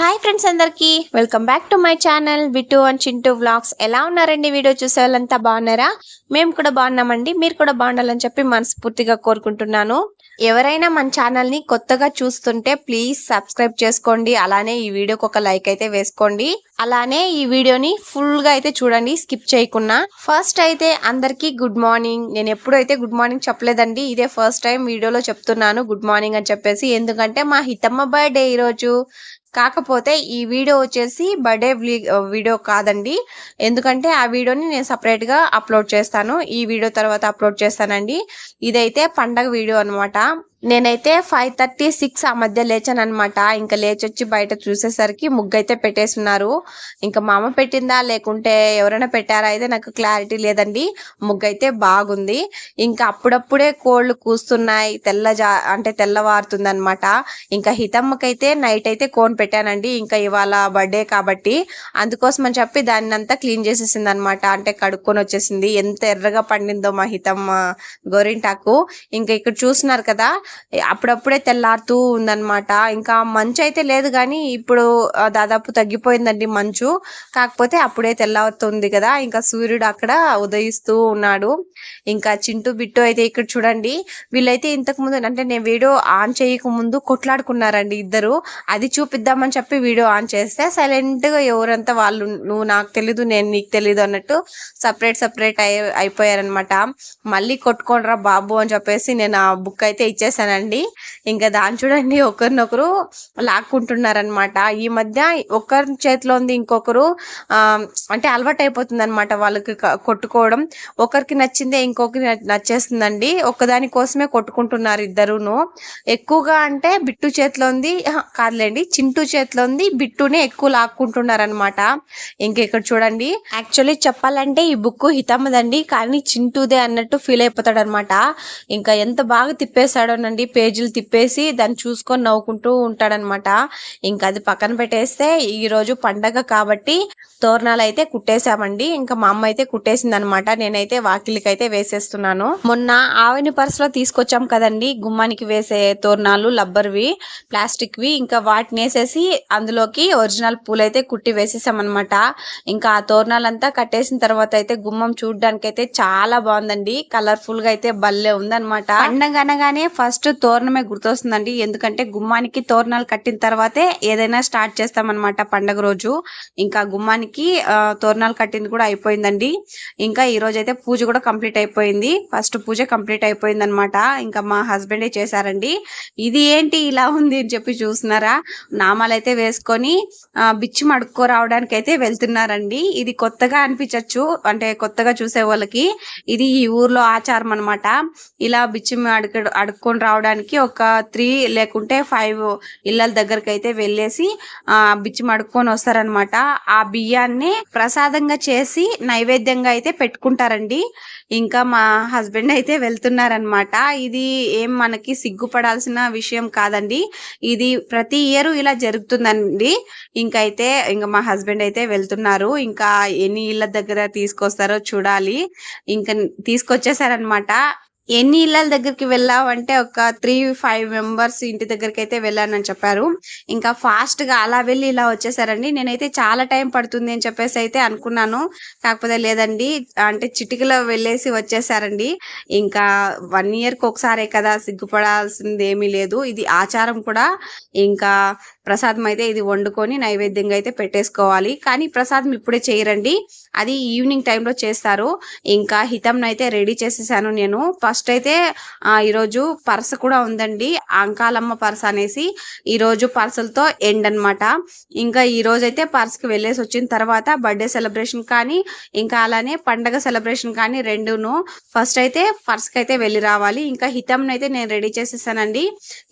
Hi friends అందరికీ. Welcome back to my channel Bittu and Chintu vlogs ఎలా ఉన్నారండి video చూసే వాళ్ళంతా బాగున్నారా? మేము కూడా బాగున్నామండి. మీరు కూడా బాగుండాలని చెప్పి మనస్ఫూర్తిగా కోరుకుంటున్నాను. ఎవరైనా మన ఛానల్ని కొత్తగా చూస్తుంటే ప్లీజ్ సబ్స్క్రైబ్ చేసుకోండి. అలానే ఈ వీడియోకి ఒక లైక్ అయితే వేసుకోండి. అలానే ఈ వీడియోని ఫుల్గా అయితే చూడండి స్కిప్ చేయకుండా. ఫస్ట్ అయితే అందరికీ గుడ్ మార్నింగ్ నేను ఎప్పుడైతే గుడ్ మార్నింగ్ చెప్పలేదండి ఇదే ఫస్ట్ టైం వీడియోలో చెప్తున్నాను గుడ్ మార్నింగ్ అని చెప్పేసి. ఎందుకంటే మా హితమ్మ బర్త్డే ఈరోజు. కాకపోతే ఈ వీడియో వచ్చేసి బర్త్డే వీడియో కాదండి. ఎందుకంటే ఆ వీడియోని నేను సపరేట్గా అప్లోడ్ చేస్తాను. ఈ వీడియో తర్వాత అప్లోడ్ చేస్తానండి. ఇదైతే పండగ వీడియో అనమాట నేనైతే ఫైవ్ థర్టీ సిక్స్ ఆ మధ్య లేచాను అనమాట ఇంకా లేచి వచ్చి బయట చూసేసరికి ముగ్గు అయితే పెట్టేస్తున్నారు ఇంకా మా అమ్మ పెట్టిందా? లేకుంటే ఎవరైనా పెట్టారా? అయితే నాకు క్లారిటీ లేదండి. ముగ్గు అయితే బాగుంది. ఇంకా అప్పుడప్పుడే కోళ్ళు కూస్తున్నాయి. తెల్ల జా అంటే తెల్లవారుతుంది అనమాట ఇంకా హితమ్మకైతే నైట్ అయితే కోన్ పెట్టానండి. ఇంకా ఇవాళ బర్త్డే కాబట్టి అందుకోసం అని చెప్పి దాన్ని అంతా క్లీన్ చేసేసింది అనమాట అంటే కడుక్కొని వచ్చేసింది. ఎంత ఎర్రగా పండిందో మా హితమ్మ గోరింటాకు. ఇంకా ఇక్కడ చూస్తున్నారు కదా అప్పుడప్పుడే తెల్లారుతూ ఉందన్నమాట. ఇంకా మంచు అయితే లేదు కానీ ఇప్పుడు దాదాపు తగ్గిపోయిందండి మంచు. కాకపోతే అప్పుడే తెల్లవుతుంది కదా ఇంకా సూర్యుడు అక్కడ ఉదయిస్తూ ఉన్నాడు. ఇంకా చింటూ బిట్టు అయితే ఇక్కడ చూడండి. వీళ్ళైతే ఇంతకు ముందు అంటే నేను వీడియో ఆన్ చేయక ముందు కొట్లాడుకున్నారండి ఇద్దరు. అది చూపిద్దామని చెప్పి వీడియో ఆన్ చేస్తే సైలెంట్గా ఎవరంతా వాళ్ళు నువ్వు నాకు తెలీదు నేను నీకు తెలీదు అన్నట్టు సపరేట్ సపరేట్ అయి అయిపోయారనమాట మళ్ళీ కొట్టుకోనరా బాబు అని చెప్పేసి నేను ఆ బుక్ అయితే చేశానండి ఇంకా దాన్ని చూడండి ఒకరినొకరు లాక్కుంటున్నారనమాట ఈ మధ్య ఒకరి చేతిలో ఉంది ఇంకొకరు ఆ, అంటే అలవాటు అయిపోతుంది అనమాట వాళ్ళకి కొట్టుకోవడం. ఒకరికి నచ్చిందే ఇంకొకరికి నచ్చేస్తుందండి. ఒకదాని కోసమే కొట్టుకుంటున్నారు ఇద్దరును. ఎక్కువగా అంటే బిట్టు చేతిలో ఉంది కాదులేండి చింటూ చేతిలో ఉంది బిట్టునే ఎక్కువ లాక్కుంటున్నారనమాట ఇంకా ఇక్కడ చూడండి యాక్చువల్లీ చెప్పాలంటే ఈ బుక్ హితమ్మదండి కానీ చింటూదే అన్నట్టు ఫీల్ అయిపోతాడు అనమాట ఇంకా ఎంత బాగా తిప్పేశాడోనండి పేజీలు తిప్పేసి దాన్ని చూసుకొని నవ్వుకుంటూ ఉంటాడనమాట. ఇంకా అది పక్కన పెట్టేస్తే ఈరోజు పండగ కాబట్టి తోరణాలు అయితే కుట్టేశామండి. ఇంకా మా అమ్మ అయితే కుట్టేసింది అనమాట నేనైతే వాకిలికి అయితే వేసేస్తున్నాను. మొన్న ఆవిని పర్సులో తీసుకొచ్చాం కదండి గుమ్మానికి వేసే తోరణాలు లబ్బర్వి ప్లాస్టిక్ వి ఇంకా వాటిని వేసేసి అందులోకి ఒరిజినల్ పూలైతే కుట్టి వేసేసాం అనమాట ఇంకా ఆ తోరణాలంతా కట్టేసిన తర్వాత అయితే గుమ్మం చూడడానికి అయితే చాలా బాగుందండి. కలర్ఫుల్గా అయితే భలే ఉందన్నమాట పండగ అనగానే ఫస్ట్ ఫస్ట్ తోరణమే గుర్తొస్తుందండి. ఎందుకంటే గుమ్మానికి తోరణాలు కట్టిన తర్వాతే ఏదైనా స్టార్ట్ చేస్తామన్నమాట పండగ రోజు. ఇంకా గుమ్మానికి తోరణాలు కట్టింది కూడా అయిపోయిందండి. ఇంకా ఈ రోజు అయితే పూజ కూడా కంప్లీట్ అయిపోయింది. ఫస్ట్ పూజ కంప్లీట్ అయిపోయింది అనమాట ఇంకా మా హస్బెండే చేశారండి. ఇది ఏంటి ఇలా ఉంది అని చెప్పి చూస్తున్నారా? నామాలు అయితే వేసుకొని బిచ్చి మడుక్కో రావడానికి అయితే వెళ్తున్నారండి. ఇది కొత్తగా అనిపించచ్చు. అంటే కొత్తగా చూసే వాళ్ళకి ఇది ఈ ఊర్లో ఆచారం అన్నమాట. ఇలా బిచ్చి అడుక అడుక్కొని రావడానికి ఒక త్రీ లేకుంటే ఫైవ్ ఇళ్ళ దగ్గరికి అయితే వెళ్ళేసి ఆ బిచ్చి మడుక్కొని వస్తారనమాట ఆ బియ్యాన్ని ప్రసాదంగా చేసి నైవేద్యంగా అయితే పెట్టుకుంటారండి. ఇంకా మా హస్బెండ్ అయితే వెళ్తున్నారనమాట ఇది ఏం మనకి సిగ్గుపడాల్సిన విషయం కాదండి. ఇది ప్రతి ఇయర్ ఇలా జరుగుతుందండి. ఇంకైతే ఇంకా మా హస్బెండ్ అయితే వెళ్తున్నారు. ఇంకా ఎన్ని ఇళ్ళ దగ్గర తీసుకొస్తారో చూడాలి. ఇంకా తీసుకొచ్చేసారనమాట ఎన్ని ఇళ్ళ దగ్గరికి వెళ్ళావంటే ఒక త్రీ ఫైవ్ మెంబర్స్ ఇంటి దగ్గరికి అయితే వెళ్ళానని చెప్పారు. ఇంకా ఫాస్ట్గా అలా వెళ్ళి ఇలా వచ్చేసారండి. నేనైతే చాలా టైం పడుతుంది అని చెప్పేసి అయితే అనుకున్నాను. కాకపోతే లేదండి అంటే చిటికలో వెళ్ళేసి వచ్చేసారండి. ఇంకా వన్ ఇయర్కి ఒకసారే కదా సిగ్గుపడాల్సింది ఏమీ లేదు. ఇది ఆచారం కూడా. ఇంకా ప్రసాదం అయితే ఇది వండుకొని నైవేద్యంగా అయితే పెట్టేసుకోవాలి. కానీ ప్రసాదం ఇప్పుడే చేయరండి. అది ఈవినింగ్ టైంలో చేస్తారు. ఇంకా హితంను అయితే రెడీ చేసేసాను నేను. ఫస్ట్ అయితే ఈరోజు పర్స్ కూడా ఉందండి. అంకాలమ్మ పర్స్ అనేసి ఈరోజు పర్సులతో ఎండ్ అనమాట ఇంకా ఈరోజు అయితే పర్స్కి వెళ్ళేసి వచ్చిన తర్వాత బర్త్డే సెలబ్రేషన్ కానీ ఇంకా అలానే పండగ సెలబ్రేషన్ కానీ రెండును ఫస్ట్ అయితే పర్స్కి అయితే వెళ్ళి రావాలి. ఇంకా హితంను అయితే నేను రెడీ చేసేసానండి.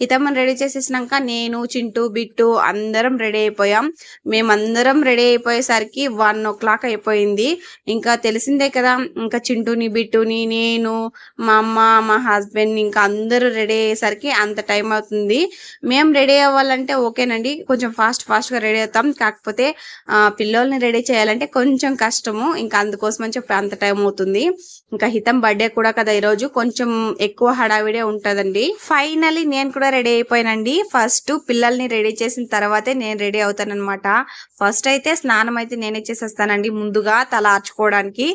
హితమ్మను రెడీ చేసేసినాక నేను చింటూ బిట్టు అందరం రెడీ అయిపోయాం. మేమందరం రెడీ అయిపోయేసరికి వన్ ఓ క్లాక్ అయిపోయింది. అయిపోయింది ఇంకా తెలిసిందే కదా ఇంకా చింటూని బిట్టుని నేను మా అమ్మ మా హస్బెండ్ ఇంకా అందరూ రెడీ అయ్యేసరికి అంత టైం అవుతుంది. మేము రెడీ అవ్వాలంటే ఓకేనండి కొంచెం ఫాస్ట్ ఫాస్ట్గా రెడీ అవుతాం. కాకపోతే పిల్లల్ని రెడీ చేయాలంటే కొంచెం కష్టము ఇంకా అందుకోసం అని చెప్పి అంత టైం అవుతుంది. ఇంకా హితం బర్త్డే కూడా కదా ఈరోజు కొంచెం ఎక్కువ హడావిడే ఉంటుందండి. ఫైనలీ నేను కూడా రెడీ అయిపోయానండి. ఫస్ట్ పిల్లల్ని రెడీ చేసిన తర్వాతే నేను రెడీ అవుతానన్నమాట. ఫస్ట్ అయితే స్నానం అయితే నేనే చేసేస్తానండి ముందుగా. తల ఆర్చుకోవడానికి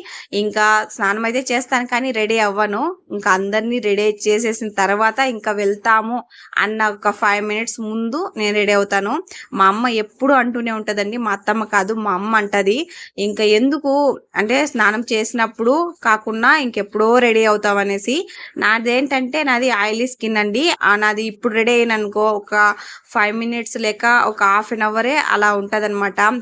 ఇంకా స్నానం అయితే చేస్తాను కానీ రెడీ అవ్వను. ఇంకా అందరినీ రెడీ చేసేసిన తర్వాత ఇంకా వెళ్తాము అన్న ఒక ఫైవ్ మినిట్స్ ముందు నేను రెడీ అవుతాను. మా అమ్మ ఎప్పుడు అంటూనే ఉంటుందండి మా అత్తమ్మ కాదు మా అమ్మ అంటది. ఇంకా ఎందుకు? అంటే స్నానం చేసినప్పుడు కాకుండా ఇంకెప్పుడో రెడీ అవుతాం అనేసి. నాదేంటంటే నాది ఆయిలీ స్కిన్ అండి. నాది ఇప్పుడు రెడీ అయిన అనుకో ఒక ఫైవ్ మినిట్స్ లేక ఒక హాఫ్ అన్ అవరే అలా ఉంటది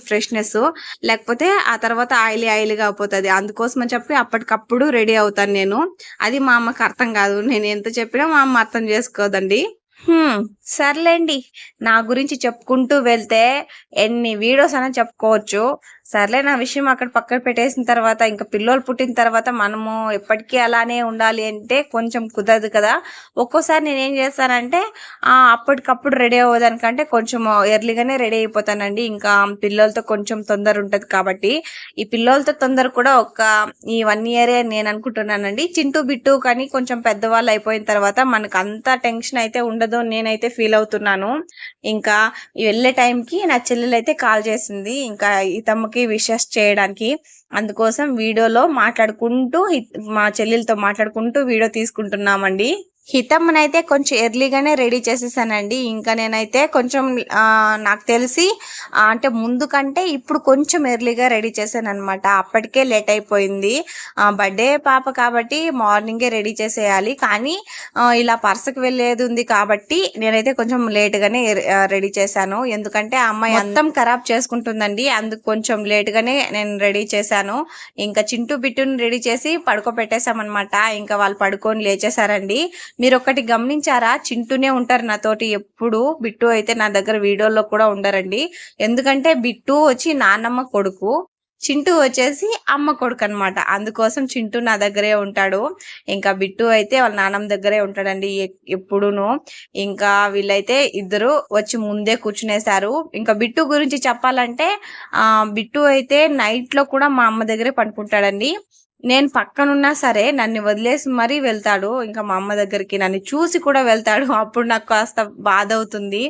ఫ్రెష్నెస్ లేకపోతే ఆ తర్వాత ఆయిలీ ఆయిలీగా అయిపోతుంది. అందుకోసం అని చెప్పి అప్పటికప్పుడు రెడీ అవుతాను నేను. అది మా అమ్మకి అర్థం కాదు. నేను ఎంత చెప్పినా మా అమ్మ అర్థం చేసుకోదండి. సర్లేండి. నా గురించి చెప్పుకుంటూ వెళ్తే ఎన్ని వీడియోస్ అయినా చెప్పుకోవచ్చు. సర్లే నా విషయం అక్కడ పక్కన పెట్టేసిన తర్వాత ఇంకా పిల్లోలు పుట్టిన తర్వాత మనము ఎప్పటికీ అలానే ఉండాలి అంటే కొంచెం కుదరదు కదా. ఒక్కోసారి నేను ఏం చేస్తానంటే అప్పటికప్పుడు రెడీ అవ్వదానికంటే కొంచెం ఎర్లీగానే రెడీ అయిపోతానండి. ఇంకా పిల్లలతో కొంచెం తొందర ఉంటుంది కాబట్టి. ఈ పిల్లలతో తొందర కూడా ఒక ఈ వన్ ఇయరే నేను అనుకుంటున్నానండి. చింటూ బిట్టు కానీ కొంచెం పెద్దవాళ్ళు అయిపోయిన తర్వాత మనకు అంత టెన్షన్ అయితే ఉండదు నేనైతే ఫీల్ అవుతున్నాను. ఇంకా వెళ్ళే టైంకి నా చెల్లెలు అయితే కాల్ చేసింది. ఇంకా ఈ తమ్మకి విషెస్ చేయడానికి అందుకోసం వీడియోలో మాట్లాడుకుంటూ మా చెల్లెలతో మాట్లాడుకుంటూ వీడియో తీసుకుంటున్నామండి. హితమ్మనైతే కొంచెం ఎర్లీగానే రెడీ చేసేసానండి. ఇంకా నేనైతే కొంచెం నాకు తెలిసి అంటే ముందు కంటే ఇప్పుడు కొంచెం ఎర్లీగా రెడీ చేశాను అనమాట అప్పటికే లేట్ అయిపోయింది. బర్త్డే పాప కాబట్టి మార్నింగే రెడీ చేసేయాలి. కానీ ఇలా పర్సకి వెళ్ళేది ఉంది కాబట్టి నేనైతే కొంచెం లేట్గానే రెడీ చేశాను. ఎందుకంటే ఆ అమ్మాయి మొత్తం ఖరాబ్ చేసుకుంటుందండి. అందుకు కొంచెం లేట్గానే నేను రెడీ చేశాను. ఇంకా చింటూ బిట్టుని రెడీ చేసి పడుకోబెట్టేశామన్నమాట. ఇంకా వాళ్ళు పడుకొని లేచేశారండి. మీరు ఒకటి గమనించారా? చింటూనే ఉంటారు నాతోటి. ఎప్పుడు బిట్టు అయితే నా దగ్గర వీడియోలో కూడా ఉండరండి. ఎందుకంటే బిట్టు వచ్చి నాన్నమ్మ కొడుకు చింటూ వచ్చేసి అమ్మ కొడుకు అనమాట అందుకోసం చింటూ నా దగ్గరే ఉంటాడు. ఇంకా బిట్టు అయితే వాళ్ళ నాన్నమ్మ దగ్గరే ఉంటాడండి. ఎప్పుడును. ఇంకా వీళ్ళైతే ఇద్దరు వచ్చి ముందే కూర్చునేశారు. ఇంకా బిట్టు గురించి చెప్పాలంటే ఆ బిట్టు అయితే నైట్లో కూడా మా అమ్మ దగ్గరే పడుకుంటాడండి. నేను పక్కనున్నా సరే నన్ను వదిలేసి మరీ వెళ్తాడు. ఇంకా మా అమ్మ దగ్గరికి నన్ను చూసి కూడా వెళ్తాడు. అప్పుడు నాకు కాస్త బాధ అవుతుంది.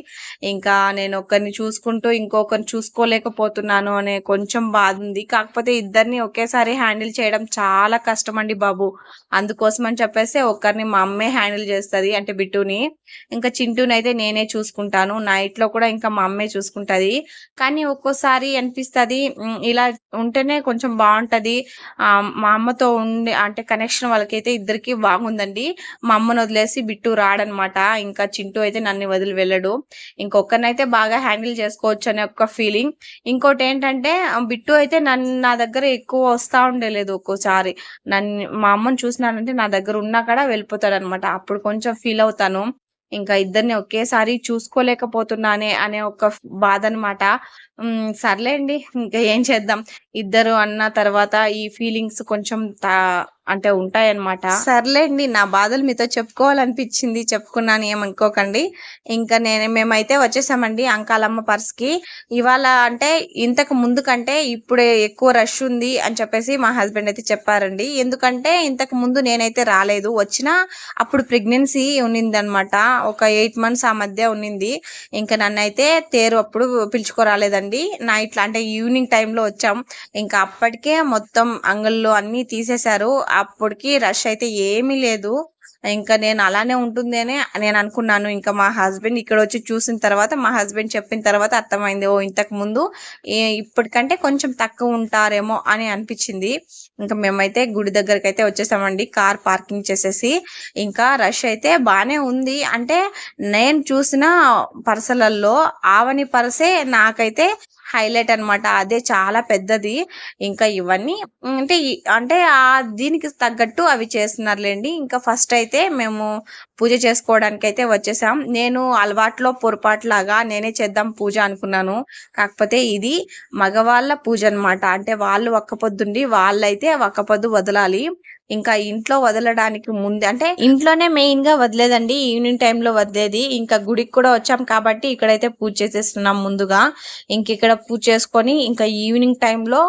ఇంకా నేను ఒకరిని చూసుకుంటూ ఇంకొకరిని చూసుకోలేకపోతున్నాను అనే కొంచెం బాధ ఉంది. కాకపోతే ఇద్దరిని ఒకేసారి హ్యాండిల్ చేయడం చాలా కష్టం అండి బాబు. అందుకోసం అని చెప్పేసి ఒకరిని మా అమ్మే హ్యాండిల్ చేస్తుంది అంటే బిట్టుని. ఇంకా చింటూని అయితే నేనే చూసుకుంటాను. నైట్లో కూడా ఇంకా మా అమ్మే చూసుకుంటది. కానీ ఒక్కోసారి అనిపిస్తుంది ఇలా ఉంటేనే కొంచెం బాగుంటది. మా అమ్మతో ఉండే అంటే కనెక్షన్ వాళ్ళకైతే ఇద్దరికి బాగుందండి. మా అమ్మను వదిలేసి బిట్టు రాడనమాట. ఇంకా చింటూ అయితే నన్ను వదిలి వెళ్ళడు. ఇంకొకరినైతే బాగా హ్యాండిల్ చేసుకోవచ్చు అనే ఒక ఫీలింగ్ ఇంకోటి ఏంటంటే బిట్టు అయితే నన్ను నా దగ్గర ఎక్కువ వస్తా ఉండలేదు ఒక్కోసారి. నన్ను మా అమ్మని చూసినానంటే నా దగ్గర ఉన్నా కూడా వెళ్ళిపోతాడు అనమాట అప్పుడు కొంచెం ఫీల్ అవుతాను. ఇంకా ఇద్దరిని ఒకేసారి చూసుకోలేకపోతున్నానే అనే ఒక బాధ అనమాట సర్లేండి ఇంకా ఏం చేద్దాం? ఇద్దరు అన్న తర్వాత ఈ ఫీలింగ్స్ కొంచెం తా- అంటే ఉంటాయన్నమాట. సర్లేండి నా బాధలు మీతో చెప్పుకోవాలనిపించింది చెప్పుకున్నాను ఏమనుకోకండి. ఇంకా నేను మేమైతే వచ్చేసామండి అంకాలమ్మ పర్స్కి ఇవాళ అంటే ఇంతకు ముందు కంటే ఇప్పుడే ఎక్కువ రష్ ఉంది అని చెప్పేసి మా హస్బెండ్ అయితే చెప్పారండి. ఎందుకంటే ఇంతకు ముందు నేనైతే రాలేదు. వచ్చినా అప్పుడు ప్రెగ్నెన్సీ ఉన్నింది అనమాట ఒక ఎయిట్ మంత్స్ ఆ మధ్య ఉన్నింది. ఇంకా నన్ను అయితే తేరు అప్పుడు పిలుచుకోరాలేదండి. ఇట్లా అంటే ఈవినింగ్ టైంలో వచ్చాం. ఇంకా అప్పటికే మొత్తం అంగళ్ళు అన్ని తీసేశారు. అప్పటికి రష్ అయితే ఏమీ లేదు. ఇంకా నేను అలానే ఉంటుంది అని నేను అనుకున్నాను. ఇంకా మా హస్బెండ్ ఇక్కడ వచ్చి చూసిన తర్వాత మా హస్బెండ్ చెప్పిన తర్వాత అర్థమైంది ఓ ఇంతకు ముందు ఇప్పటికంటే కొంచెం తక్కువ ఉంటారేమో అని అనిపించింది. ఇంకా మేమైతే గుడి దగ్గరికి అయితే వచ్చేసామండి కార్ పార్కింగ్ చేసేసి. ఇంకా రష్ అయితే బాగానే ఉంది. అంటే నేను చూసిన పర్సలల్లో ఆవని పర్సే నాకైతే హైలైట్ అన్నమాట. అదే చాలా పెద్దది. ఇంకా ఇవన్నీ అంటే అంటే ఆ దీనికి తగ్గట్టు అవి చేస్తున్నారులేండి. ఇంకా ఫస్ట్ ఫస్ట్ అయితే మేము పూజ చేసుకోవడానికి అయితే వచ్చేసాం. నేను అలవాట్లో పొరపాటులాగా నేనే చేద్దాం పూజ అనుకున్నాను. కాకపోతే ఇది మగవాళ్ళ పూజ అన్నమాట. అంటే వాళ్ళు ఒక్క పొద్దుండి వాళ్ళైతే ఒక్క పొద్దు వదలాలి. ఇంకా ఇంట్లో వదలడానికి ముందే అంటే ఇంట్లోనే మెయిన్గా వదిలేదండి ఈవినింగ్ టైంలో వదిలేది. ఇంకా గుడికి కూడా వచ్చాం కాబట్టి ఇక్కడైతే పూజ చేసేస్తున్నాం ముందుగా. ఇంక ఇక్కడ పూజ చేసుకొని ఇంకా ఈవినింగ్ టైంలో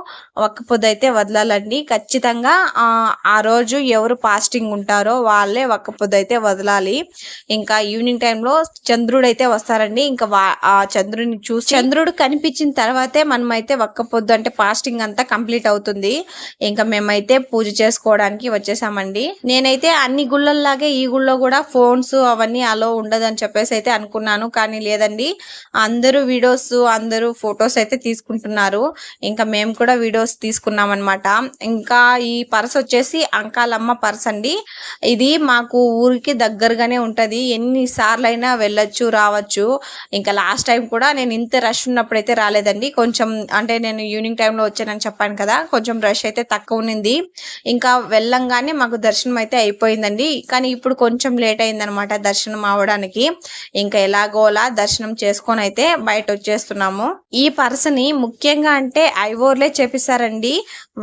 ఒక్క పొద్దు అయితే వదలాలండి. ఖచ్చితంగా ఆ ఆ రోజు ఎవరు ఫాస్టింగ్ ఉంటారో వాళ్ళే ఒక్క పొద్దు అయితే వదలాలి. ఇంకా ఈవినింగ్ టైంలో చంద్రుడు అయితే వస్తారండి. ఇంకా ఆ చంద్రుడిని చూసి చంద్రుడు కనిపించిన తర్వాతే మనం అయితే ఒక్క పొద్దు అంటే ఫాస్టింగ్ అంతా కంప్లీట్ అవుతుంది. ఇంకా మేమైతే పూజ చేసుకోవడానికి వచ్చేసామండి. నేనైతే అన్ని గుళ్ళల్లాగే ఈ గుళ్ళో కూడా ఫోన్స్ అవన్నీ అలో ఉండదని చెప్పేసి అయితే అనుకున్నాను. కానీ లేదండి అందరూ వీడియోస్ అందరూ ఫొటోస్ అయితే తీసుకుంటున్నారు. ఇంకా మేము కూడా వీడియోస్ తీసుకున్నాం అనమాట ఇంకా ఈ పర్స్ వచ్చేసి అంకాలమ్మ పర్స్ అండి. ఇది మాకు ఊరికి దగ్గరగానే ఉంటుంది. ఎన్నిసార్లు అయినా వెళ్ళొచ్చు రావచ్చు. ఇంకా లాస్ట్ టైం కూడా నేను ఇంత రష్ ఉన్నప్పుడు అయితే రాలేదండి. కొంచెం అంటే నేను ఈవినింగ్ టైంలో వచ్చానని చెప్పాను కదా కొంచెం రష్ అయితే తక్కువ ఉన్నింది. ఇంకా వెళ్ళ వెళ్ళంగానే మాకు దర్శనం అయితే అయిపోయిందండి. కానీ ఇప్పుడు కొంచెం లేట్ అయిందనమాట దర్శనం అవడానికి ఇంకా ఎలాగోలా దర్శనం చేసుకొని అయితే బయట వచ్చేస్తున్నాము. ఈ పర్సని ముఖ్యంగా అంటే ఐవోర్లే చేపిస్తారండి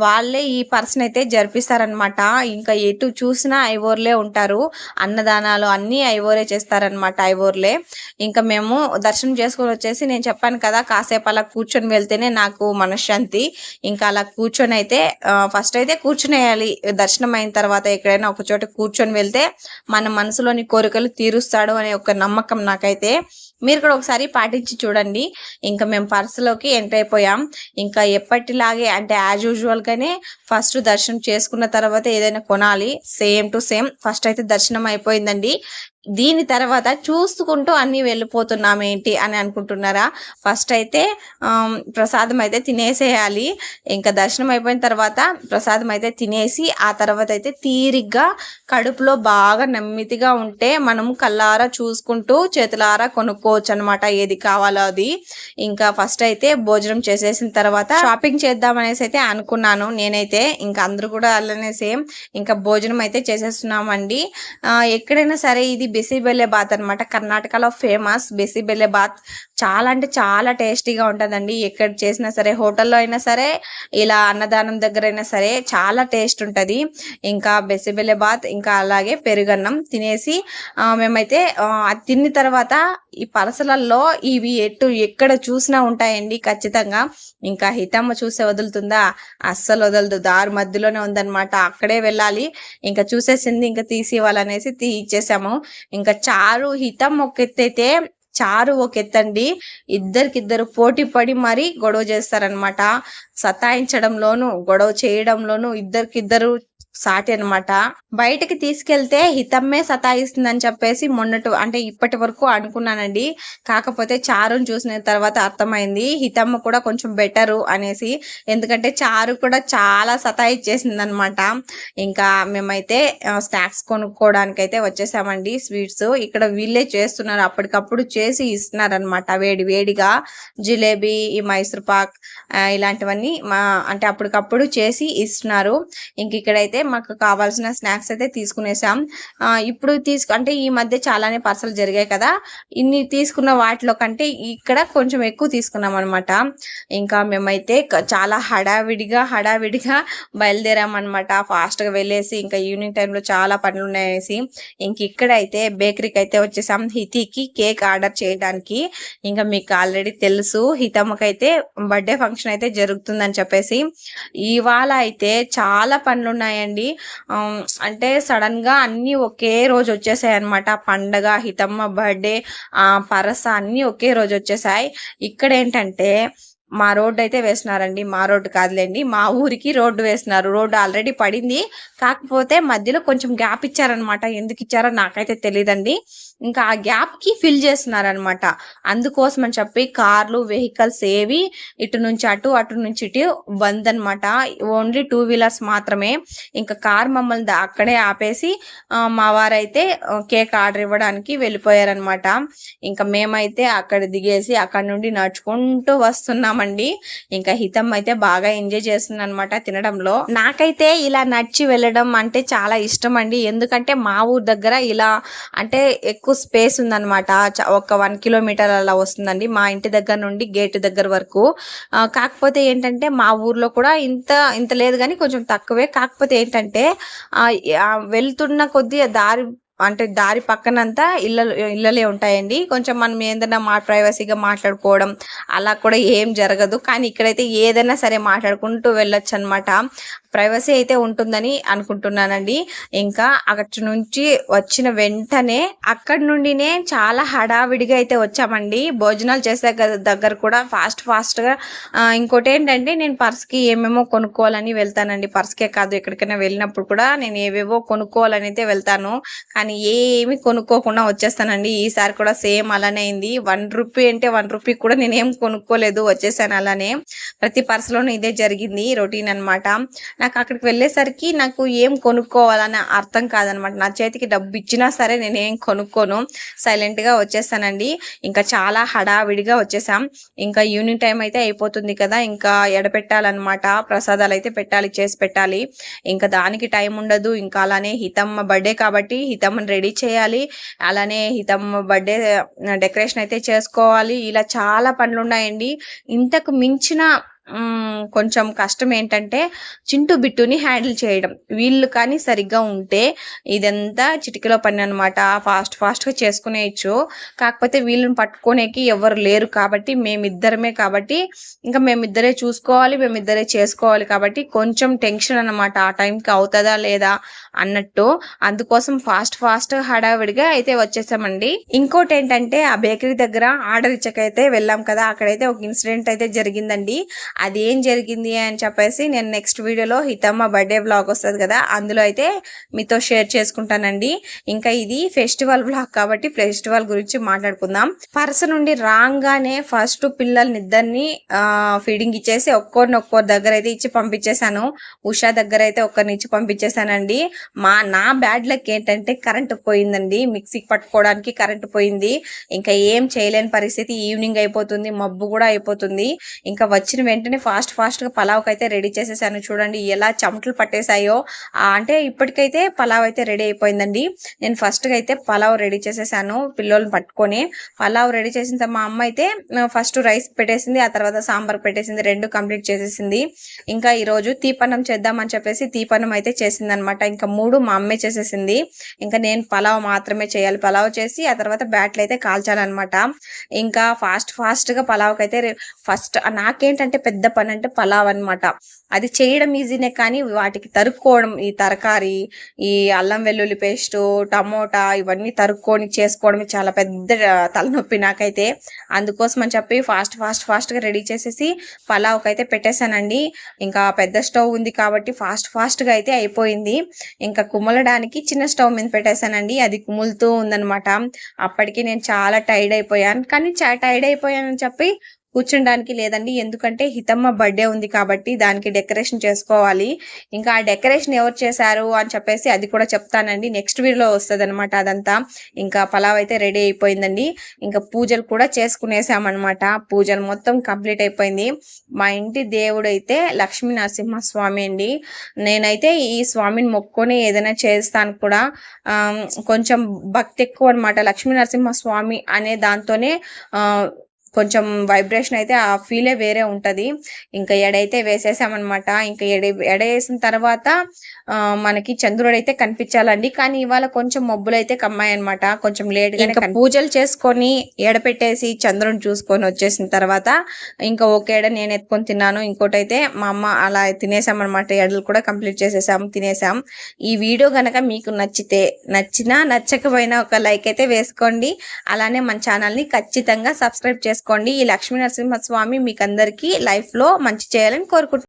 వాళ్ళే ఈ పర్సన్ అయితే జరిపిస్తారనమాట ఇంకా ఎటు చూసినా ఐవోర్లే ఉంటారు. అన్నదానాలు అన్నీ ఐవోరే చేస్తారనమాట ఐవోర్లే ఇంకా మేము దర్శనం చేసుకొని వచ్చేసి నేను చెప్పాను కదా కాసేపు అలా కూర్చొని వెళ్తేనే నాకు మనశ్శాంతి. ఇంకా అలా కూర్చొని అయితే ఫస్ట్ అయితే కూర్చునేయాలి దర్శనం దర్శనం అయిన తర్వాత ఎక్కడైనా ఒక చోట కూర్చొని వెళ్తే మన మనసులోని కోరికలు తీరుస్తాడు అనే ఒక నమ్మకం నాకైతే మీరు కూడా ఒకసారి పాటించి చూడండి. ఇంకా మేము పర్సులోకి ఎంటర్ అయిపోయాం. ఇంకా ఎప్పటిలాగే అంటే యాజ్ యూజువల్ గానే ఫస్ట్ దర్శనం చేసుకున్న తర్వాత ఏదైనా కొనాలి. సేమ్ టు సేమ్ ఫస్ట్ అయితే దర్శనం అయిపోయిందండి. దీని తర్వాత చూసుకుంటూ అన్ని వెళ్ళిపోతున్నాం ఏంటి అని అనుకుంటున్నారా? ఫస్ట్ అయితే ప్రసాదం అయితే తినేసేయాలి. ఇంకా దర్శనం అయిపోయిన తర్వాత ప్రసాదం అయితే తినేసి ఆ తర్వాత అయితే తీరిగ్గా కడుపులో బాగా నెమ్మదిగా ఉంటే మనం కళ్ళారా చూసుకుంటూ చేతులారా కొనుక్కోవచ్చు అనమాట ఏది కావాలో అది. ఇంకా ఫస్ట్ అయితే భోజనం చేసేసిన తర్వాత షాపింగ్ చేద్దాం అనేసి అయితే అనుకున్నాను నేనైతే. ఇంకా అందరూ కూడా అలానే సేమ్. ఇంకా భోజనం అయితే చేసేస్తున్నామండి. ఎక్కడైనా సరే ఇది బెసిబెల్లే బాత్ అన్నమాట. కర్ణాటకలో ఫేమస్ బెసిబెల్లే బాత్. చాలా అంటే చాలా టేస్టీగా ఉంటుందండి. ఎక్కడ చేసినా సరే హోటల్లో అయినా సరే ఇలా అన్నదానం దగ్గర అయినా సరే చాలా టేస్ట్ ఉంటుంది. ఇంకా బెసిబెల్లే బాత్ ఇంకా అలాగే పెరుగన్నం తినేసి మేమైతే అది తిన్న తర్వాత ఈ పరసలల్లో ఇవి ఎటు ఎక్కడ చూసినా ఉంటాయండి ఖచ్చితంగా. ఇంకా హితమ్మ చూసే వదులుతుందా? అస్సలు వదలదు. దారి మధ్యలోనే ఉందన్నమాట. అక్కడే వెళ్ళాలి. ఇంకా చూసేసింది ఇంకా తీసి ఇవ్వాలనేసి తీ ఇచ్చేసాము. ఇంకా చారు హితం ఒక చారు ఒక ఎత్తండి ఇద్దరికిద్దరు పోటీ పడి మరీ గొడవ చేస్తారనమాట సతాయించడంలోను గొడవ చేయడంలోను ఇద్దరికిద్దరు సాటి అన్నమాట. బయటకి తీసుకెళ్తే హితమ్మే సతాయిస్తుందని చెప్పేసి మొన్నటి అంటే ఇప్పటి వరకు అనుకున్నానండి. కాకపోతే చారుని చూసిన తర్వాత అర్థమైంది. హితమ్మ కూడా కొంచెం బెటరు అనేసి. ఎందుకంటే చారు కూడా చాలా సతాయిచ్చేసింది అనమాట ఇంకా మేమైతే స్నాక్స్ కొనుక్కోవడానికి అయితే వచ్చేసామండి స్వీట్స్. ఇక్కడ వీళ్ళే చేస్తున్నారు. అప్పటికప్పుడు చేసి ఇస్తున్నారు అనమాట వేడి వేడిగా జిలేబీ ఈ మైసూర్ పాక్ ఇలాంటివన్నీ మా అంటే అప్పటికప్పుడు చేసి ఇస్తున్నారు. ఇంక ఇక్కడైతే మాకు కావాల్సిన స్నాక్స్ అయితే తీసుకునేసాం. ఇప్పుడు తీసుకు అంటే ఈ మధ్య చాలానే పార్సల్ జరిగాయి కదా. ఇన్ని తీసుకున్న వాటిలో కంటే ఇక్కడ కొంచెం ఎక్కువ తీసుకున్నాం అనమాట ఇంకా మేమైతే చాలా హడావిడిగా హడావిడిగా బయలుదేరాం అనమాట ఫాస్ట్గా వెళ్ళేసి ఇంకా ఈవినింగ్ టైంలో చాలా పనులు ఉన్నాయేసి ఇంక ఇక్కడైతే బేకరీకి అయితే వచ్చేసాం. హితికి కేక్ ఆర్డర్ చేయడానికి. ఇంకా మీకు ఆల్రెడీ తెలుసు హితమ్మకైతే బర్త్డే ఫంక్షన్ అయితే జరుగుతుందని చెప్పేసి. ఇవాళ అయితే చాలా పనులు ఉన్నాయండి అంటే సడన్గా అన్ని ఒకే రోజు వచ్చేసాయి అనమాట పండగ హితమ్మ బర్త్డే ఆ పరస అన్ని ఒకే రోజు వచ్చేసాయి. ఇక్కడ ఏంటంటే మా రోడ్డు అయితే వేస్తున్నారండి. మా రోడ్డు కాదులేండి. మా ఊరికి రోడ్డు వేస్తున్నారు. రోడ్డు ఆల్రెడీ పడింది. కాకపోతే మధ్యలో కొంచెం గ్యాప్ ఇచ్చారనమాట ఎందుకు ఇచ్చారో నాకైతే తెలియదండి ఇంకా ఆ గ్యాప్కి ఫిల్ చేస్తున్నారనమాట అందుకోసం అని చెప్పి కార్లు వెహికల్స్ ఏవి ఇటు నుంచి అటు అటు నుంచి ఇటు బంద్ అనమాట ఓన్లీ టూ వీలర్స్ మాత్రమే. ఇంకా కార్ మమ్మల్ని అక్కడే ఆపేసి మా వారైతే కేక్ ఆర్డర్ ఇవ్వడానికి వెళ్ళిపోయారనమాట ఇంకా మేమైతే అక్కడ దిగేసి అక్కడ నుండి నడుచుకుంటూ వస్తున్నామండి. ఇంకా హితం అయితే బాగా ఎంజాయ్ చేస్తుంది అనమాట తినడంలో. నాకైతే ఇలా నడిచి వెళ్ళడం అంటే చాలా ఇష్టం అండి ఎందుకంటే మా ఊరు దగ్గర ఇలా అంటే ఎక్కువ స్పేస్ ఉందన్నమాట. ఒక వన్ కిలోమీటర్ అలా వస్తుందండి మా ఇంటి దగ్గర నుండి గేట్ దగ్గర వరకు. కాకపోతే ఏంటంటే మా ఊర్లో కూడా ఇంత ఇంత లేదు కానీ కొంచెం తక్కువే. కాకపోతే ఏంటంటే వెళ్తున్న కొద్దీ దారి అంటే దారి పక్కనంతా ఇళ్ళలు ఇళ్ళలే ఉంటాయండి. కొంచెం మనం ఏదైనా మా ప్రైవసీగా మాట్లాడుకోవడం అలా కూడా ఏం జరగదు. కానీ ఇక్కడైతే ఏదైనా సరే మాట్లాడుకుంటూ వెళ్ళొచ్చు అనమాట ప్రైవసీ అయితే ఉంటుందని అనుకుంటున్నానండి. ఇంకా అక్కడి నుంచి వచ్చిన వెంటనే అక్కడి నుండినే చాలా హడావిడిగా అయితే వచ్చామండి. భోజనాలు చేసే దగ్గర కూడా ఫాస్ట్ ఫాస్ట్గా ఇంకోటి ఏంటంటే నేను పర్స్కి ఏమేమో కొనుక్కోవాలని వెళ్తానండి. పర్స్కే కాదు ఎక్కడికైనా వెళ్ళినప్పుడు కూడా నేను ఏవేవో కొనుక్కోవాలని అయితే వెళ్తాను. కానీ ఏమి కొనుక్కోకుండా వచ్చేస్తానండి. ఈసారి కూడా సేమ్ అలానే అయింది. వన్ రూపీ అంటే వన్ రూపీ కూడా నేను ఏం కొనుక్కోలేదు. వచ్చేసాను అలానే. ప్రతి పర్సలోనూ ఇదే జరిగింది. రొటీన్ అన్నమాట. నాకు అక్కడికి వెళ్ళేసరికి నాకు ఏం కొనుక్కోవాలని అర్థం కాదనమాట నా చేతికి డబ్బు ఇచ్చినా సరే నేనేం కొనుక్కోను. సైలెంట్గా వచ్చేసానండి ఇంకా చాలా హడావిడిగా వచ్చేసాం. ఇంకా ఈవినింగ్ టైం అయితే అయిపోతుంది కదా. ఇంకా ఎడపెట్టాలన్నమాట. ప్రసాదాలు అయితే పెట్టాలి చేసి పెట్టాలి. ఇంకా దానికి టైం ఉండదు. ఇంకా అలానే హితమ్మ బర్త్డే కాబట్టి హితమ్మని రెడీ చేయాలి. అలానే హితమ్మ బర్త్డే డెకరేషన్ అయితే చేసుకోవాలి. ఇలా చాలా పనులు ఉన్నాయండి ఇంతకు మించిన కొంచెం కష్టం ఏంటంటే చింటూ బిట్టుని హ్యాండిల్ చేయడం. వీళ్ళు కానీ సరిగ్గా ఉంటే ఇదంతా చిటికలో పని అనమాట ఫాస్ట్ ఫాస్ట్గా చేసుకునేయచ్చు. కాకపోతే వీళ్ళని పట్టుకునేకి ఎవరు లేరు కాబట్టి మేమిద్దరమే కాబట్టి ఇంకా మేమిద్దరే చూసుకోవాలి మేమిద్దరే చేసుకోవాలి కాబట్టి కొంచెం టెన్షన్ అనమాట ఆ టైంకి అవుతుందా లేదా అన్నట్టు. అందుకోసం ఫాస్ట్ ఫాస్ట్ హడావిడిగా అయితే వచ్చేసామండి. ఇంకోటి ఏంటంటే ఆ బేకరీ దగ్గర ఆర్డర్ ఇచ్చకైతే వెళ్ళాం కదా. అక్కడైతే ఒక ఇన్సిడెంట్ అయితే జరిగిందండి. అది ఏం జరిగింది అని చెప్పేసి నేను నెక్స్ట్ వీడియోలో హితమ్మ బర్త్డే బ్లాగ్ వస్తుంది కదా అందులో అయితే మీతో షేర్ చేసుకుంటానండి. ఇంకా ఇది ఫెస్టివల్ బ్లాగ్ కాబట్టి ఫెస్టివల్ గురించి మాట్లాడుకుందాం. పర్స్ నుండి రాగానే ఫస్ట్ పిల్లల్ని ఇద్దరిని ఫీడింగ్ ఇచ్చేసి ఒక్కొరిని ఒక్కొరి దగ్గర అయితే ఇచ్చి పంపించేశాను. ఉషా దగ్గర అయితే ఒక్కరిని ఇచ్చి పంపించేశానండి. మా నా బ్యాడ్ లక్ ఏంటంటే కరెంట్ పోయిందండి. మిక్సీకి పట్టుకోవడానికి కరెంట్ పోయింది. ఇంకా ఏం చేయలేని పరిస్థితి. ఈవినింగ్ అయిపోతుంది మబ్బు కూడా అయిపోతుంది. ఇంకా వచ్చిన వెంటనే వెంటనే ఫాస్ట్ ఫాస్ట్గా పలావ్కి అయితే రెడీ చేసేసాను చూడండి. ఎలా చెమటలు పట్టేశాయో అంటే ఇప్పటికైతే పలావ్ అయితే రెడీ అయిపోయిందండి. నేను ఫస్ట్గా అయితే పలావ్ రెడీ చేసేసాను పిల్లల్ని పట్టుకొని. పలావ్ రెడీ చేసిన మా అమ్మ అయితే ఫస్ట్ రైస్ పెట్టేసింది ఆ తర్వాత సాంబార్ పెట్టేసింది రెండు కంప్లీట్ చేసేసింది. ఇంకా ఈరోజు తీపన్నం చేద్దామని చెప్పేసి తీపన్నం అయితే చేసింది అనమాట ఇంకా మూడు మా అమ్మే చేసేసింది. ఇంకా నేను పలావ్ మాత్రమే చేయాలి. పలావ్ చేసి ఆ తర్వాత బ్యాట్లు అయితే కాల్చాలన్నమాట ఇంకా ఫాస్ట్ ఫాస్ట్గా పలావ్కి అయితే ఫస్ట్ నాకేంటంటే పెద్ద పెద్ద పని అంటే పలావ్ అన్నమాట. అది చేయడం ఈజీనే కానీ వాటికి తరుక్కోవడం ఈ తరకారి ఈ అల్లం వెల్లుల్లి పేస్ట్ టమోటా ఇవన్నీ తరుక్కొని చేసుకోవడం చాలా పెద్ద తలనొప్పి నాకైతే. అందుకోసం అని చెప్పి ఫాస్ట్ ఫాస్ట్ ఫాస్ట్గా రెడీ చేసేసి పలావ్కి అయితే పెట్టేశానండి. ఇంకా పెద్ద స్టవ్ ఉంది కాబట్టి ఫాస్ట్ ఫాస్ట్గా అయితే అయిపోయింది. ఇంకా కుమ్మలడానికి చిన్న స్టవ్ మీద పెట్టేశానండి. అది కుములుతూ ఉందన్నమాట. అప్పటికి నేను చాలా టైర్డ్ అయిపోయాను. కానీ టైర్డ్ అయిపోయానని చెప్పి కూర్చుండడానికి లేదండి. ఎందుకంటే హితమ్మ బర్త్డే ఉంది కాబట్టి దానికి డెకరేషన్ చేసుకోవాలి. ఇంకా ఆ డెకరేషన్ ఎవరు చేశారు అని చెప్పేసి అది కూడా చెప్తానండి. నెక్స్ట్ వీడియోలో వస్తుంది అనమాట అదంతా. ఇంకా పలావ్ అయితే రెడీ అయిపోయిందండి. ఇంకా పూజలు కూడా చేసుకునేసామన్నమాట. పూజలు మొత్తం కంప్లీట్ అయిపోయింది. మా ఇంటి దేవుడు అయితే లక్ష్మీ నరసింహ స్వామి అండి. నేనైతే ఈ స్వామిని మొక్కుకొని ఏదైనా చేస్తాను కూడా కొంచెం భక్తి ఎక్కువ అనమాట లక్ష్మీ నరసింహ స్వామి అనే దాంతోనే కొంచెం వైబ్రేషన్ అయితే ఆ ఫీలే వేరే ఉంటది. ఇంకా ఎడైతే వేసేసామన్నమాట. ఇంకా ఎడ ఎడ వేసిన తర్వాత మనకి చంద్రుడు అయితే కనిపించాలండి. కానీ ఇవాళ కొంచెం మబ్బులు అయితే కమ్మాయి అనమాట కొంచెం లేట్ ఇంకా పూజలు చేసుకొని ఎడపెట్టేసి చంద్రుని చూసుకొని వచ్చేసిన తర్వాత ఇంకా ఒక ఎడ నేను ఎత్తుకొని తిన్నాను. ఇంకోటి అయితే మా అమ్మ అలా తినేసామన్నమాట. ఎడలు కూడా కంప్లీట్ చేసేసాం తినేసాం. ఈ వీడియో గనక మీకు నచ్చితే నచ్చినా నచ్చకపోయినా ఒక లైక్ అయితే వేసుకోండి. అలానే మన ఛానల్ని ఖచ్చితంగా సబ్స్క్రైబ్ చేసుకోండి. ఈ లక్ష్మీ నరసింహస్వామి మీకు అందరికీ లైఫ్లో మంచి చేయాలని కోరుకుంటున్నాను.